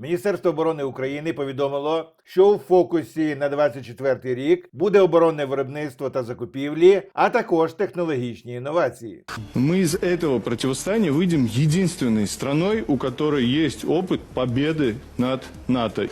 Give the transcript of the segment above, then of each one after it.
Міністерство оборони України повідомило, що у фокусі на 24 рік буде оборонне виробництво та закупівлі, а також технологічні інновації. Мы из этого противостояния выйдем единственной страной, у которой есть опыт победы над НАТО.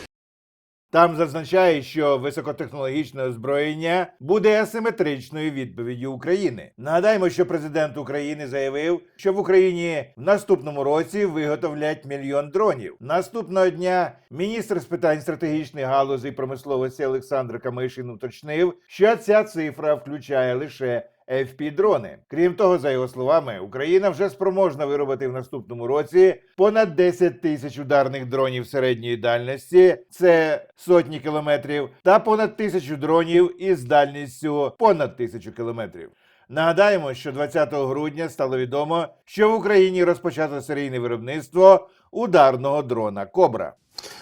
Там зазначає, що високотехнологічне озброєння буде асиметричною відповіддю України. Нагадаємо, що президент України заявив, що в Україні в наступному році виготовлять мільйон дронів. Наступного дня міністр з питань стратегічних галузей промисловості Олександр Камишин уточнив, що ця цифра включає лише FP-дрони. Крім того, за його словами, Україна вже спроможна виробити в наступному році понад 10 тисяч ударних дронів середньої дальності, це сотні кілометрів, та понад тисячу дронів із дальністю понад тисячу кілометрів. Нагадаємо, що 20 грудня стало відомо, що в Україні розпочато серійне виробництво ударного дрона Кобра.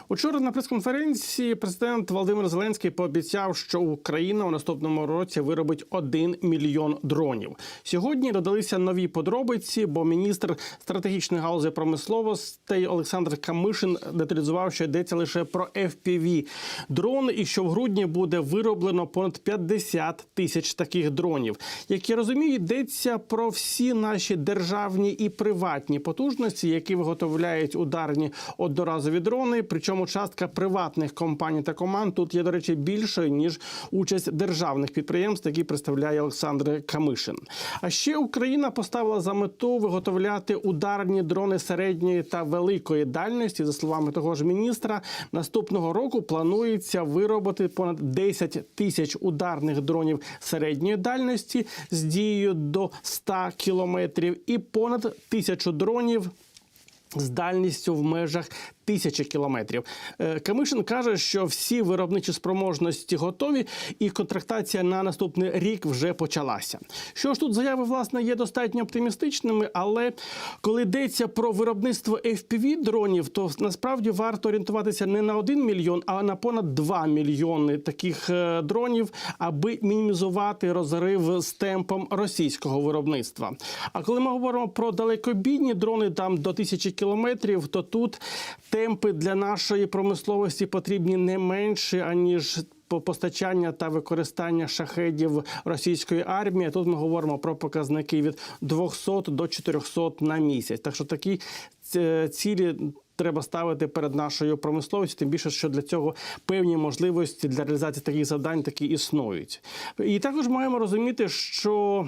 Учора на прес-конференції президент Володимир Зеленський пообіцяв, що Україна у наступному році виробить 1 мільйон дронів. Сьогодні додалися нові подробиці, бо міністр стратегічної галузі промисловостей Олександр Камишин деталізував, що йдеться лише про FPV дрони, і що в грудні буде вироблено понад 50 тисяч таких дронів. Як я розумію, йдеться про всі наші державні і приватні потужності, які виготовляють ударні одноразові дрони. Причому частка приватних компаній та команд тут є, до речі, більшою ніж участь державних підприємств, які представляє Олександр Камишин. А ще Україна поставила за мету виготовляти ударні дрони середньої та великої дальності. За словами того ж міністра, наступного року планується виробити понад 10 тисяч ударних дронів середньої дальності з дією до 100 кілометрів і понад тисячу дронів з дальністю в межах тисячі кілометрів. Е, Камишин каже, що всі виробничі спроможності готові, і контрактація на наступний рік вже почалася. Що ж тут заяви власне є достатньо оптимістичними, але коли йдеться про виробництво fpv дронів, то насправді варто орієнтуватися не на 1 мільйон, а на понад 2 мільйони таких е, дронів, аби мінімізувати розрив з темпом російського виробництва. А коли ми говоримо про далекобійні дрони там до тисячі кілометрів, то тут темпи для нашої промисловості потрібні не менше аніж. по- Постачання та використання шахедів російської армії. Тут ми говоримо про показники від 200 до 400 на місяць. Так що такі е, цілі треба ставити перед нашою промисловістю, тим більше, що для цього певні можливості для реалізації таких завдань такі існують. І також маємо розуміти, що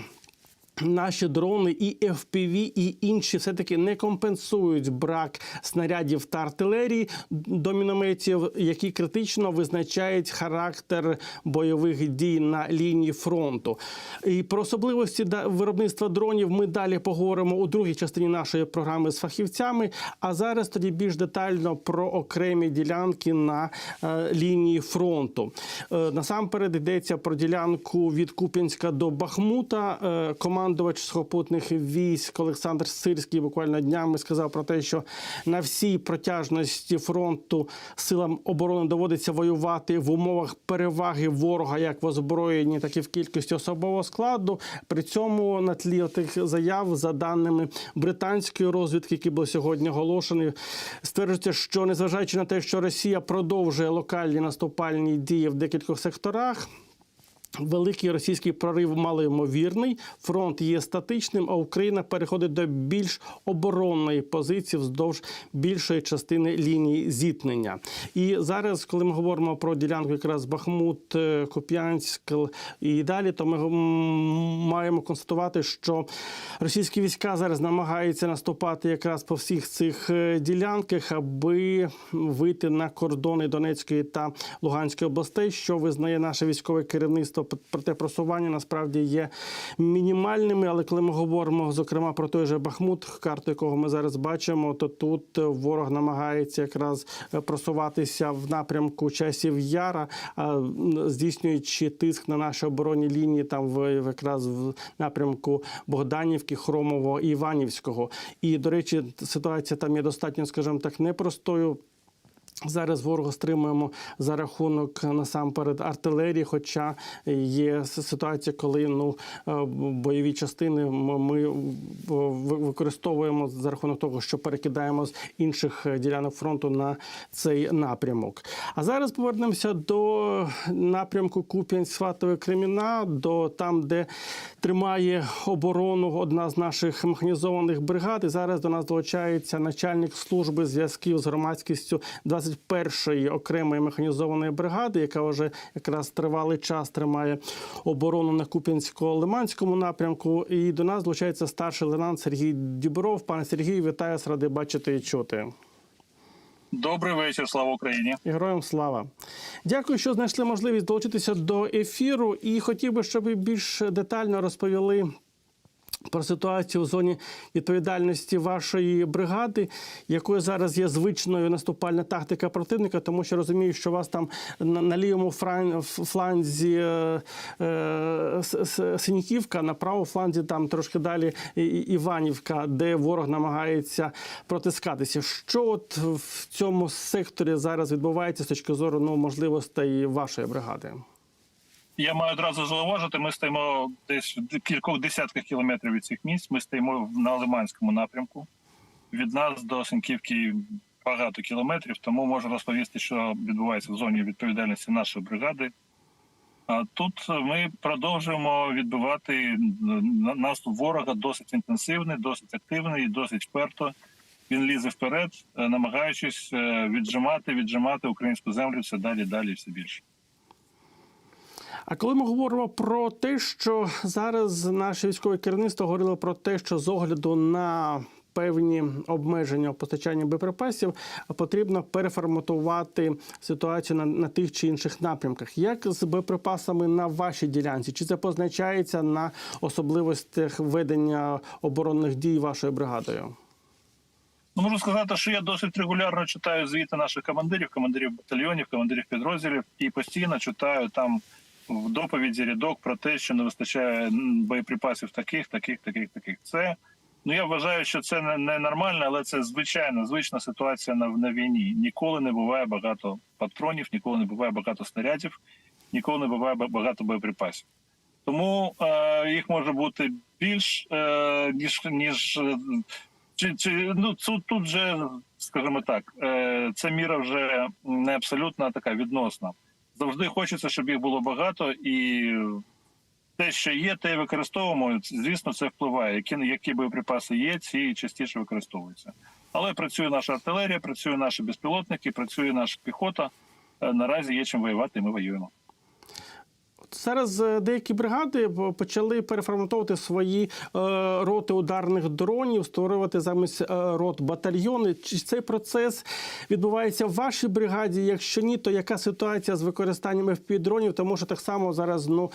Наші дрони і FPV, і інші все таки не компенсують брак снарядів та артилерії до мінометів, які критично визначають характер бойових дій на лінії фронту. І про особливості виробництва дронів ми далі поговоримо у другій частині нашої програми з фахівцями. А зараз тоді більш детально про окремі ділянки на е, лінії фронту. Е, насамперед йдеться про ділянку від Куп'янська до Бахмута. Е, командувач сухопутних військ Олександр Сирський буквально днями сказав про те, що на всій протяжності фронту силам оборони доводиться воювати в умовах переваги ворога як в озброєнні, так і в кількості особового складу. При цьому на тлі тих заяв, за даними британської розвідки, які були сьогодні оголошені, стверджується, що незважаючи на те, що Росія продовжує локальні наступальні дії в декількох секторах. Великий російський прорив малоймовірний, фронт є статичним, а Україна переходить до більш оборонної позиції вздовж більшої частини лінії зіткнення. І зараз, коли ми говоримо про ділянку, якраз Бахмут, е, Куп'янськ і далі, то ми маємо констатувати, що російські війська зараз намагаються наступати якраз по всіх цих е, ділянках, аби вийти на кордони Донецької та Луганської областей, що визнає наше військове керівництво. Проте просування насправді є мінімальними. Але коли ми говоримо зокрема про той же Бахмут, карту якого ми зараз бачимо, то тут ворог намагається якраз е, просуватися в напрямку часів Яра, здійснюючи тиск на наші оборонні лінії там в якраз в напрямку Богданівки, Хромового і Іванівського. І до речі, ситуація там є достатньо, скажімо так, непростою. Зараз ворога стримуємо за рахунок насамперед артилерії. Хоча є ситуація, коли ну е, бойові частини ми використовуємо за рахунок того, що перекидаємо з інших е, ділянок фронту на цей напрямок. А зараз повернемося до напрямку Куп'янськ, Сватове Креміна, до там, де тримає оборону одна з наших механізованих бригад. І зараз до нас долучається начальник служби зв'язків з громадськістю 21-ї окремої механізованої бригади, яка вже якраз тривалий час тримає оборону на Куп'янсько-Лиманському напрямку. І до нас долучається старший лейтенант Сергій Дібров. Пане Сергію, вітаю вас, радий бачити і чути. Добрий вечір, слава Україні. І Героям слава. Дякую, що знайшли можливість долучитися до ефіру. І хотів би, щоб ви більш детально розповіли. Про ситуацію в зоні відповідальності вашої бригади, якою зараз є звичною наступальна тактика противника, тому що розумію, що вас там на, лівому фланзі е, е, Синьківка, на правому фланзі там трошки далі Іванівка, де ворог намагається протискатися. Що от в цьому секторі зараз відбувається з точки зору ну, можливостей вашої бригади? Я маю одразу зауважити, ми стоїмо десь в кількох десятках кілометрів від цих місць. Ми стоїмо на Лиманському напрямку. Від нас до Сенківки багато кілометрів, тому можу розповісти, що відбувається в зоні відповідальності нашої бригади. А тут ми продовжуємо відбивати на- наступ ворога досить інтенсивний, досить активний, досить вперто. Він лізе вперед, е, намагаючись е, віджимати, віджимати українську землю все далі, далі, все більше. А коли ми говоримо про те, що зараз наше військове керівництво говорило про те, що з огляду на Певні обмеження в постачанні боєприпасів потрібно переформатувати ситуацію на, на тих чи інших напрямках. Як з боєприпасами на вашій ділянці? Чи це позначається на особливостях ведення оборонних дій вашою бригадою? Ну, можу сказати, що я досить регулярно читаю звіти наших командирів, командирів батальйонів, командирів підрозділів і постійно читаю там в доповіді рядок про те, що не вистачає боєприпасів таких, таких, таких, таких. Це ну я вважаю, що це не, не нормально, але це звичайна, звична ситуація на, на війні. Ніколи не буває багато патронів, ніколи не буває багато снарядів, ніколи не буває багато боєприпасів. Тому е, їх може бути більш е, ніж ніж е, чи, чи ну тут, тут вже, скажімо так, е, ця міра вже не абсолютно така відносна. Завжди хочеться, щоб їх було багато, і те, що є, те використовуємо. Звісно, це впливає. Які, які боєприпаси є, ці частіше використовуються. Але працює наша артилерія, працює наші безпілотники, працює наша піхота. Е, Наразі є чим воювати, і ми воюємо. Зараз е, деякі бригади почали переформатовувати свої е, роти ударних дронів, створювати замість е, рот батальйони. Чи цей процес відбувається в вашій бригаді? Якщо ні, то яка ситуація з використанням FPV-дронів? Тому що так само зараз ну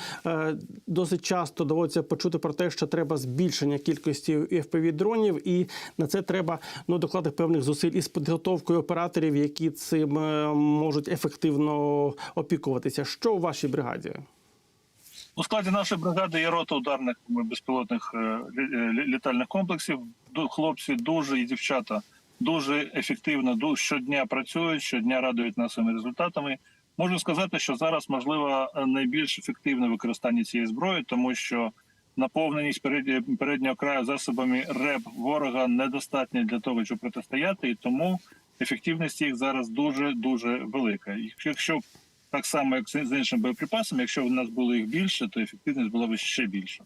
досить часто доводиться почути про те, що треба збільшення кількості FPV-дронів, і на це треба ну докладати певних зусиль із підготовкою операторів, які цим можуть ефективно опікуватися. Що у вашій бригаді? У складі нашої бригади є рота ударних безпілотних е, е, літальних комплексів. Хлопці дуже і дівчата дуже ефективно щодня працюють, щодня радують нас своїми результатами. Можу сказати, що зараз можливо найбільш ефективне використання цієї зброї, тому що наповненість передні- переднього краю засобами РЕБ ворога недостатня для того, щоб протистояти, і тому ефективність їх зараз дуже дуже велика. Якщо так само, як з іншими боєприпасами, якщо в нас було їх більше, то ефективність була б ще більша.